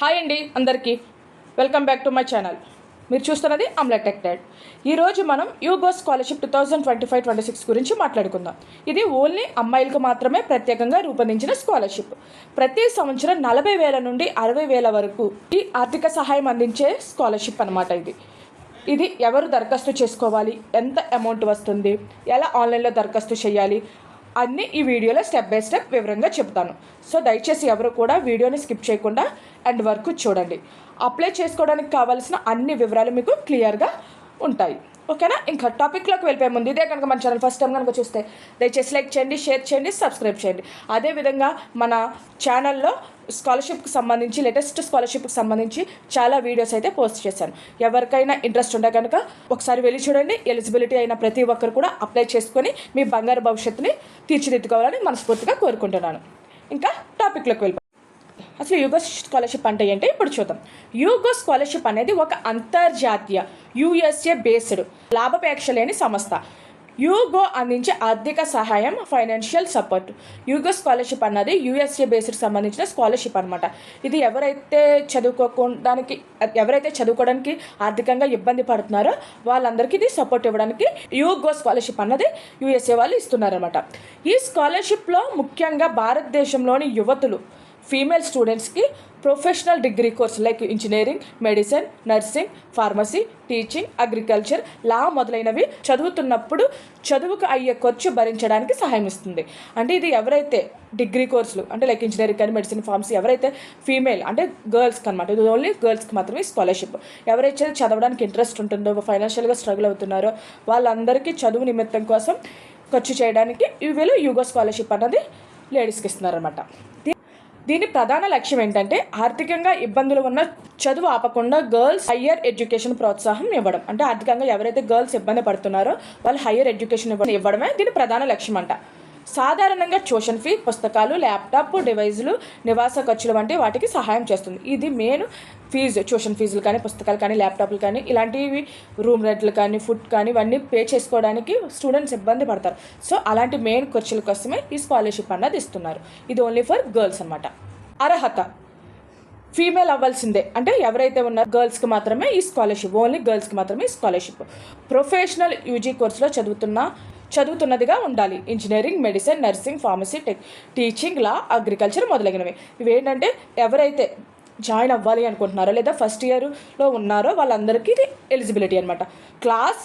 Hi అండి అందరికీ. Welcome back to my channel మీరు చూస్తున్నది అమ్లెట్ టెక్టెడ్ ఈరోజు మనం UGo scholarship two thousand twenty five twenty six గురించి మాట్లాడుకుందాం. ఇది ఓన్లీ అమ్మాయిలకు మాత్రమే ప్రత్యేకంగా రూపొందించిన స్కాలర్షిప్ ప్రతి సంవత్సరం నలభై వేల నుండి అరవై వేల వరకు ఈ ఆర్థిక సహాయం అందించే స్కాలర్షిప్ అనమాట ఇది. ఇది ఎవరు దరఖాస్తు చేసుకోవాలి? ఎంత అమౌంట్ వస్తుంది? ఎలా ఆన్లైన్లో దరఖాస్తు చేయాలి? అన్నీ ఈ వీడియోలో స్టెప్ బై స్టెప్ వివరంగా చెప్తాను. సో దయచేసి ఎవరు కూడా వీడియోని స్కిప్ చేయకుండా అండ్ వరకు చూడండి. అప్లై చేసుకోవడానికి కావాల్సిన అన్ని వివరాలు మీకు క్లియర్గా ఉంటాయి. ఓకేనా? ఇంకా టాపిక్లోకి వెళ్ళిపోయే ముందు ఇదే కనుక మన ఛానల్ ఫస్ట్ టైం కనుక చూస్తే దయచేసి లైక్ చేయండి షేర్ చేయండి సబ్స్క్రైబ్ చేయండి. అదేవిధంగా మన ఛానల్లో స్కాలర్షిప్కి సంబంధించి లేటెస్ట్ స్కాలర్షిప్కి సంబంధించి చాలా వీడియోస్ అయితే పోస్ట్ చేశాను. ఎవరికైనా ఇంట్రెస్ట్ ఉంటే కనుక ఒకసారి వెళ్ళి చూడండి. ఎలిజిబిలిటీ అయిన ప్రతి ఒక్కరు కూడా అప్లై చేసుకొని మీ బంగారు భవిష్యత్తుని తీర్చిదిద్దుకోవాలని మనస్ఫూర్తిగా కోరుకుంటున్నాను. ఇంకా టాపిక్లోకి వెళ్ళిపో అసలు యూగో స్కాలర్షిప్ అంటే ఏంటో? ఇప్పుడు చూద్దాం. యూగో స్కాలర్షిప్ అనేది ఒక అంతర్జాతీయ యుఎస్ఏ బేస్డ్ లాభపేక్ష లేని సంస్థ. యూగో అందించే ఆర్థిక సహాయం ఫైనాన్షియల్ సపోర్ట్. యూగో స్కాలర్షిప్ అన్నది యూఎస్ఏ బేస్డ్ సంబంధించిన స్కాలర్షిప్ అనమాట ఇది ఎవరైతే చదువుకోవడానికి ఎవరైతే చదువుకోవడానికి ఆర్థికంగా ఇబ్బంది పడుతున్నారో వాళ్ళందరికీ ఇది సపోర్ట్ ఇవ్వడానికి యూగో స్కాలర్షిప్ అన్నది యూఎస్ఏ వాళ్ళు ఇస్తున్నారన్నమాట. ఈ స్కాలర్షిప్లో ముఖ్యంగా భారతదేశంలోని యువతులు ఫీమేల్ స్టూడెంట్స్కి professional degree course like engineering medicine nursing pharmacy teaching agriculture law మొదలైనవి చదువుతున్నప్పుడు చదువుకు అయ్యే ఖర్చు భరించడానికి సహాయం ఇస్తుంది. అంటే ఇది ఎవరైతే డిగ్రీ కోర్సులు అంటే లైక్ ఇంజనీరింగ్ కానీ మెడిసిన్ ఫార్మసీ ఎవరైతే ఫీమేల్ అంటే గర్ల్స్కి అనమాట ఇది ఓన్లీ గర్ల్స్కి మాత్రమే స్కాలర్షిప్ ఎవరైతే చదవడానికి ఇంట్రెస్ట్ ఉంటుందో ఫైనాన్షియల్గా స్ట్రగుల్ అవుతున్నారో వాళ్ళందరికీ చదువు నిమిత్తం కోసం ఖర్చు చేయడానికి వీళ్ళు యూగో స్కాలర్షిప్ అన్నది లేడీస్కి ఇస్తున్నారనమాట దీని ప్రధాన లక్ష్యం ఏంటంటే ఆర్థికంగా ఇబ్బందులు ఉన్న చదువు ఆపకుండా గర్ల్స్ హయ్యర్ ఎడ్యుకేషన్ ప్రోత్సాహం ఇవ్వడం. అంటే ఆర్థికంగా ఎవరైతే గర్ల్స్ ఇబ్బంది పడుతున్నారో వాళ్ళు హయ్యర్ ఎడ్యుకేషన్ ఇవ్వడమే దీని ప్రధాన లక్ష్యం అంట సాధారణంగా ట్యూషన్ ఫీ పుస్తకాలు ల్యాప్టాప్ డివైజులు నివాస ఖర్చులు వంటి వాటికి సహాయం చేస్తుంది. ఇది మెయిన్ ఫీజు ట్యూషన్ ఫీజులు కానీ పుస్తకాలు కానీ ల్యాప్టాప్లు కానీ ఇలాంటివి రూమ్ రెంట్లు కానీ ఫుడ్ కానీ ఇవన్నీ పే చేసుకోవడానికి స్టూడెంట్స్ ఇబ్బంది పడతారు. సో అలాంటి మెయిన్ ఖర్చుల కోసమే ఈ స్కాలర్షిప్ అన్నది ఇస్తున్నారు. ఇది ఓన్లీ ఫర్ గర్ల్స్ అనమాట అర్హత. ఫీమేల్ అవ్వాల్సిందే. అంటే ఎవరైతే ఉన్నారో గర్ల్స్కి మాత్రమే ఈ స్కాలర్షిప్ ఓన్లీ గర్ల్స్కి మాత్రమే ఈ స్కాలర్షిప్. ప్రొఫెషనల్ యూజీ కోర్సులో చదువుతున్న చదువుతున్నదిగా ఉండాలి. Engineering medicine nursing pharmacy tech teaching law agriculture మొదలగినవి ఇవి ఏంటంటే ఎవరైతే జాయిన్ అవ్వాలి అనుకుంటున్నారో లేదా ఫస్ట్ ఇయర్లో ఉన్నారో వాళ్ళందరికీ ఇది ఎలిజిబిలిటీ అనమాట క్లాస్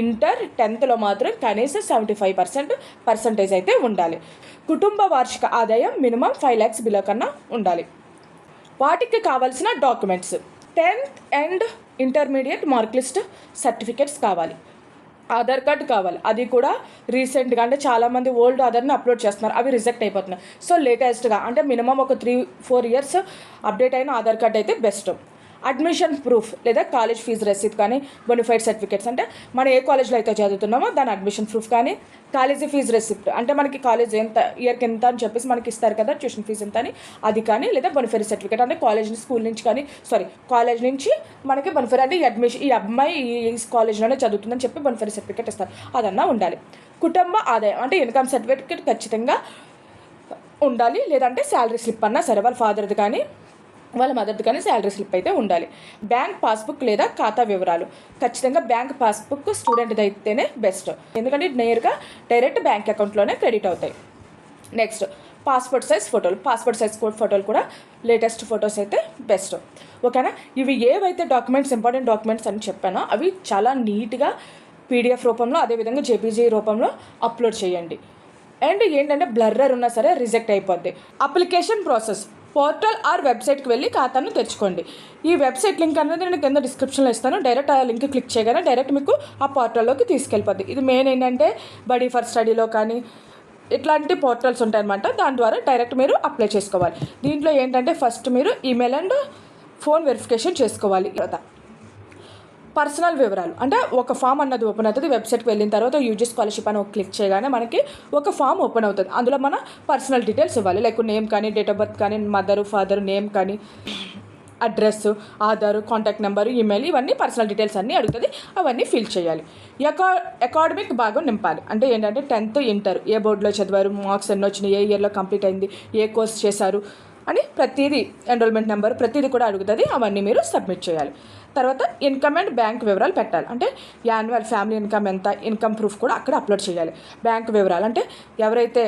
ఇంటర్ టెన్త్లో మాత్రం కనీసం సెవెంటీ ఫైవ్ పర్సెంట్ పర్సంటేజ్ అయితే ఉండాలి. కుటుంబ వార్షిక ఆదాయం మినిమం ఫైవ్ ల్యాక్స్ బిలో కన్నా ఉండాలి. వాటికి కావాల్సిన documents. Tenth and intermediate mark list certificates కావాలి. ఆధార్ కార్డ్ కావాలి. అది కూడా రీసెంట్గా అంటే చాలామంది ఓల్డ్ ఆధార్ని అప్లోడ్ చేస్తున్నారు. అవి రిజెక్ట్ అయిపోతున్నాయి. సో లేటెస్ట్గా అంటే మినిమం ఒక త్రీ ఫోర్ ఇయర్స్ అప్డేట్ అయిన ఆధార్ కార్డ్ అయితే బెస్ట్. అడ్మిషన్ ప్రూఫ్ లేదా కాలేజ్ ఫీజు రసీద్ కానీ బొనిఫైడ్ సర్టిఫికేట్స్ అంటే మనం ఏ కాలేజ్లో అయితే చదువుతున్నామో దాని అడ్మిషన్ ప్రూఫ్ కానీ కాలేజీ ఫీజు రెసిప్ట్ అంటే మనకి కాలేజ్ ఎంత ఇయర్కి ఎంత అని చెప్పేసి మనకి ఇస్తారు కదా ట్యూషన్ ఫీజు ఎంత అని అది కానీ లేదా బొనిఫైడ్ సర్టిఫికేట్ అంటే కాలేజ్ స్కూల్ నుంచి కానీ సారీ కాలేజ్ నుంచి మనకి బొనిఫైడ్ అంటే ఈ అడ్మిషన్ ఈ అమ్మాయి ఈ కాలేజ్లోనే చదువుతుందని చెప్పి బొనిఫైడ్ సర్టిఫికేట్ ఇస్తారు. అదన్నా ఉండాలి. కుటుంబ ఆదాయం అంటే ఇన్కమ్ సర్టిఫికేట్ ఖచ్చితంగా ఉండాలి. లేదంటే శాలరీ స్లిప్ అన్నా సరే వాళ్ళ ఫాదర్ది కానీ వాళ్ళ మద్దతుగానే శాలరీ స్లిప్ అయితే ఉండాలి. బ్యాంక్ పాస్బుక్ లేదా ఖాతా వివరాలు. ఖచ్చితంగా బ్యాంక్ పాస్బుక్ స్టూడెంట్ది అయితేనే బెస్ట్ ఎందుకంటే నేరుగా డైరెక్ట్ బ్యాంక్ అకౌంట్లోనే క్రెడిట్ అవుతాయి. నెక్స్ట్ పాస్పోర్ట్ సైజ్ ఫోటోలు పాస్పోర్ట్ సైజ్ ఫోటోలు కూడా లేటెస్ట్ ఫొటోస్ అయితే బెస్ట్ ఓకేనా ఇవి ఏవైతే డాక్యుమెంట్స్ ఇంపార్టెంట్ డాక్యుమెంట్స్ అని చెప్పానో అవి చాలా నీట్గా పీడిఎఫ్ రూపంలో అదేవిధంగా జేపీజీ రూపంలో అప్లోడ్ చేయండి. అండ్ ఏంటంటే బ్లర్రర్ ఉన్నా సరే రిజెక్ట్ అయిపోద్ది. అప్లికేషన్ ప్రాసెస్ పోర్టల్ ఆర్ వెబ్సైట్కి వెళ్ళి ఖాతాను తెచ్చుకోండి ఈ వెబ్సైట్ లింక్ అనేది నేను కింద డిస్క్రిప్షన్లో ఇస్తాను. డైరెక్ట్ ఆ లింక్ క్లిక్ చేయగానే డైరెక్ట్ మీకు ఆ పోర్టల్లోకి తీసుకెళ్ళిపోద్ది. ఇది మెయిన్ ఏంటంటే బడీ ఫర్ స్టడీలో కానీ ఇట్లాంటి పోర్టల్స్ ఉంటాయన్నమాట. దాని ద్వారా డైరెక్ట్ మీరు అప్లై చేసుకోవాలి. దీంట్లో ఏంటంటే ఫస్ట్ మీరు ఈమెయిల్ అండ్ ఫోన్ వెరిఫికేషన్ చేసుకోవాలి. తర్వాత పర్సనల్ వివరాలు. అంటే ఒక ఫామ్ అన్నది ఓపెన్ అవుతుంది వెబ్సైట్కి వెళ్ళిన తర్వాత యూజీ స్కాలర్షిప్ అని ఒక క్లిక్ చేయగానే మనకి ఒక ఫామ్ ఓపెన్ అవుతుంది. అందులో మన పర్సనల్ డీటెయిల్స్ ఇవ్వాలి. లైక్ నేమ్ కానీ డేట్ ఆఫ్ బర్త్ కానీ మదర్ ఫాదర్ నేమ్ కానీ address Aadhaar contact number email ఇవన్నీ పర్సనల్ డీటెయిల్స్ అన్నీ అడుగుతుంది. అవన్నీ ఫిల్ చేయాలి. ఎకా అకాడమిక్ భాగం నింపాలి. అంటే ఏంటంటే టెన్త్ ఇంటర్ ఏ బోర్డులో చదివారు మార్క్స్ ఎన్ని వచ్చినాయి ఏ ఇయర్లో కంప్లీట్ అయింది ఏ కోర్స్ చేశారు అని ప్రతిదీ ఎన్రోల్మెంట్ నెంబర్ ప్రతిదీ కూడా అడుగుతుంది. అవన్నీ మీరు సబ్మిట్ చేయాలి. తర్వాత ఇన్కమ్ అండ్ బ్యాంక్ వివరాలు పెట్టాలి. అంటే యాన్యువల్ ఫ్యామిలీ ఇన్కమ్ ఎంత ఇన్కమ్ ప్రూఫ్ కూడా అక్కడ అప్లోడ్ చేయాలి. బ్యాంక్ వివరాలు అంటే ఎవరైతే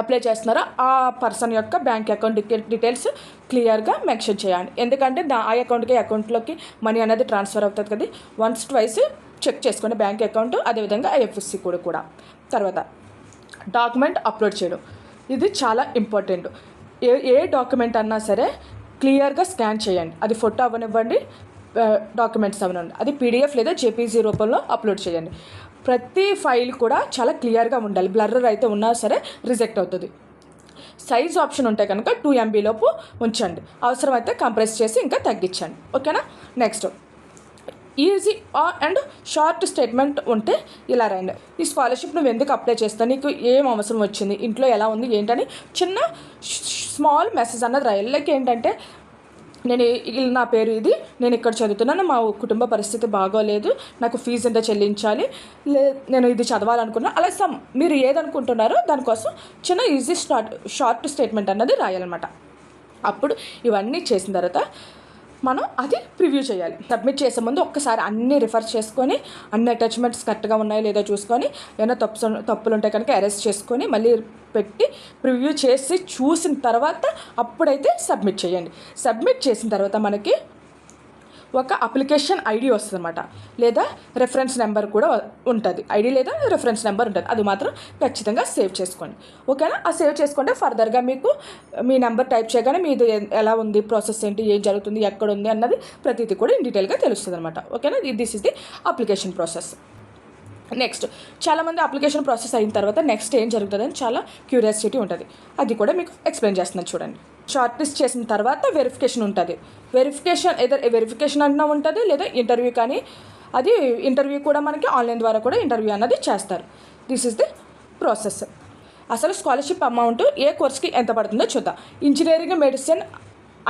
అప్లై చేస్తున్నారో ఆ పర్సన్ యొక్క బ్యాంక్ అకౌంట్ డీటెయిల్స్ క్లియర్గా మెన్షన్ చేయాలి. ఎందుకంటే దా ఆ అకౌంట్కి అకౌంట్లోకి మనీ అనేది ట్రాన్స్ఫర్ అవుతుంది కదా వన్స్ ట్వైస్ చెక్ చేసుకోండి బ్యాంక్ అకౌంట్ అదేవిధంగా ఐఎఫ్ఎస్సి కూడా కూడా. తర్వాత డాక్యుమెంట్ అప్లోడ్ చేయడం. ఇది చాలా ఇంపార్టెంట్ ఏ ఏ డాక్యుమెంట్ అన్నా సరే క్లియర్గా స్కాన్ చేయండి. అది ఫోటో అవ్వనివ్వండి. డాక్యుమెంట్స్ అవనండి అది పీడిఎఫ్ లేదా జేపీజీ రూపంలో అప్లోడ్ చేయండి. ప్రతి ఫైల్ కూడా చాలా క్లియర్గా ఉండాలి. బ్లర్రర్ అయితే ఉన్నా సరే రిజెక్ట్ అవుతుంది. సైజ్ ఆప్షన్ ఉంటే కనుక టూ ఎంబీ లోపు ఉంచండి. అవసరమైతే కంప్రెస్ చేసి ఇంకా తగ్గించండి. ఓకేనా? Next easy and short statement ఉంటే ఇలా రండి ఈ స్కాలర్షిప్ నువ్వు ఎందుకు అప్లై చేస్తావు? నీకు ఏం అవసరం వచ్చింది? ఇంట్లో ఎలా ఉంది? ఏంటని చిన్న స్మాల్ మెసేజ్ అన్నది రాయాలి. లైక్ ఏంటంటే నేను నా పేరు ఇది. నేను ఇక్కడ చదువుతున్నాను. మా కుటుంబ పరిస్థితి బాగోలేదు. నాకు ఫీజు ఎంత చెల్లించాలి? లే నేను ఇది చదవాలనుకున్నా. అలా సమ్ మీరు ఏదనుకుంటున్నారో దానికోసం చిన్న ఈజీ స్టార్ట్ షార్ట్ స్టేట్మెంట్ అన్నది రాయాలన్నమాట. అప్పుడు ఇవన్నీ చేసిన తర్వాత మనం అది ప్రివ్యూ చేయాలి. సబ్మిట్ చేసే ముందు ఒక్కసారి అన్నీ రిఫర్ చేసుకొని అన్ని అటాచ్మెంట్స్ కరెక్ట్గా ఉన్నాయో లేదో చూసుకొని ఏమైనా తప్పు తప్పులు ఉంటే కనుక అరెస్ట్ చేసుకొని మళ్ళీ పెట్టి ప్రివ్యూ చేసి చూసిన తర్వాత అప్పుడైతే సబ్మిట్ చేయండి. సబ్మిట్ చేసిన తర్వాత మనకి ఒక అప్లికేషన్ ఐడి వస్తుంది అనమాట లేదా రెఫరెన్స్ నెంబర్ కూడా ఉంటుంది. ఐడి లేదా రెఫరెన్స్ నెంబర్ ఉంటుంది. అది మాత్రం ఖచ్చితంగా సేవ్ చేసుకోండి. ఓకేనా? ఆ సేవ్ చేసుకుంటే ఫర్దర్గా మీకు మీ నెంబర్ టైప్ చేయగానే మీది ఎలా ఉంది ప్రాసెస్ ఏంటి ఏం జరుగుతుంది ఎక్కడ ఉంది అన్నది ప్రతిదీ కూడా ఇన్ డీటెయిల్గా తెలుస్తుంది అనమాట ఓకేనా? This is the application process next చాలామంది అప్లికేషన్ ప్రాసెస్ అయిన తర్వాత నెక్స్ట్ ఏం జరుగుతుందని చాలా క్యూరియాసిటీ ఉంటుంది. అది కూడా మీకు ఎక్స్ప్లెయిన్ చేస్తున్నాను చూడండి. షార్ట్ లిస్ట్ చేసిన తర్వాత వెరిఫికేషన్ ఉంటుంది. వెరిఫికేషన్ ఏదో వెరిఫికేషన్ అన్నా ఉంటుంది లేదా ఇంటర్వ్యూ కానీ అది ఇంటర్వ్యూ కూడా మనకి ఆన్లైన్ ద్వారా కూడా ఇంటర్వ్యూ అన్నది చేస్తారు. దిస్ ఇస్ ది ప్రాసెస్ అసలు స్కాలర్షిప్ అమౌంట్ ఏ కోర్స్కి ఎంత పడుతుందో చూద్దాం. ఇంజనీరింగ్ మెడిసిన్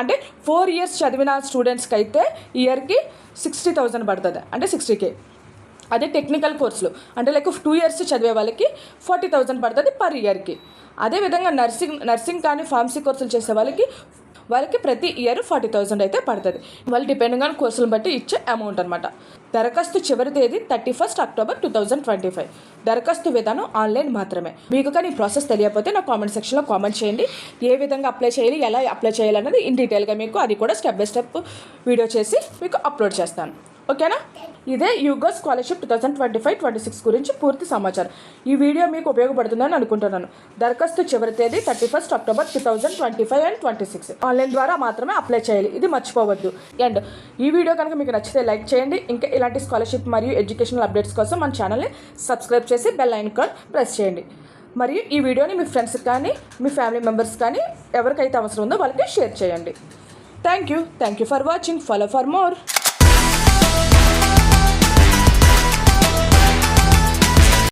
అంటే ఫోర్ ఇయర్స్ చదివిన స్టూడెంట్స్కి అయితే ఇయర్కి సిక్స్టీ థౌజండ్ పడుతుంది. అంటే సిక్స్టీ కే అదే టెక్నికల్ కోర్సులు అంటే లైక్ టూ ఇయర్స్ చదివే వాళ్ళకి ఫార్టీ థౌజండ్ పడుతుంది పర్ ఇయర్కి అదేవిధంగా నర్సింగ్ నర్సింగ్ కానీ ఫార్మసీ కోర్సులు చేసే వాళ్ళకి వాళ్ళకి ప్రతి ఇయర్ ఫార్టీ థౌజండ్ అయితే పడుతుంది. వాళ్ళు డిపెండింగ్ ఆన్ కోర్సులను బట్టి ఇచ్చే అమౌంట్ అనమాట దరఖాస్తు చివరి తేదీ thirty first October two thousand twenty five దరఖాస్తు విధానం ఆన్లైన్ మాత్రమే. మీకు కానీ ఈ ప్రాసెస్ తెలియకపోతే నా కామెంట్ సెక్షన్లో కామెంట్ చేయండి. ఏ విధంగా అప్లై చేయాలి ఎలా అప్లై చేయాలన్నది ఇన్ డీటెయిల్గా మీకు అది కూడా స్టెప్ బై స్టెప్ వీడియో చేసి మీకు అప్లోడ్ చేస్తాను. ఓకేనా? ఇదే UGo scholarship two thousand twenty five twenty six గురించి పూర్తి సమాచారం. ఈ వీడియో మీకు ఉపయోగపడుతుందని అనుకుంటున్నాను. దరఖాస్తు చివరి తేదీ thirty first October two thousand twenty five and twenty six. Online ద్వారా మాత్రమే అప్లై చేయాలి. ఇది మర్చిపోవద్దు. అండ్ ఈ వీడియో కనుక మీకు నచ్చితే లైక్ చేయండి. ఇంకా ఇలాంటి స్కాలర్షిప్ మరియు ఎడ్యుకేషనల్ అప్డేట్స్ కోసం మన ఛానల్ని సబ్స్క్రైబ్ చేసి బెల్ ఐన్ కార్డ్ ప్రెస్ చేయండి. మరియు ఈ వీడియోని మీ ఫ్రెండ్స్ కానీ మీ ఫ్యామిలీ మెంబర్స్ కానీ ఎవరికైతే అవసరం ఉందో వాళ్ళకి షేర్ చేయండి. Thank you. Thank you for watching. Follow for more.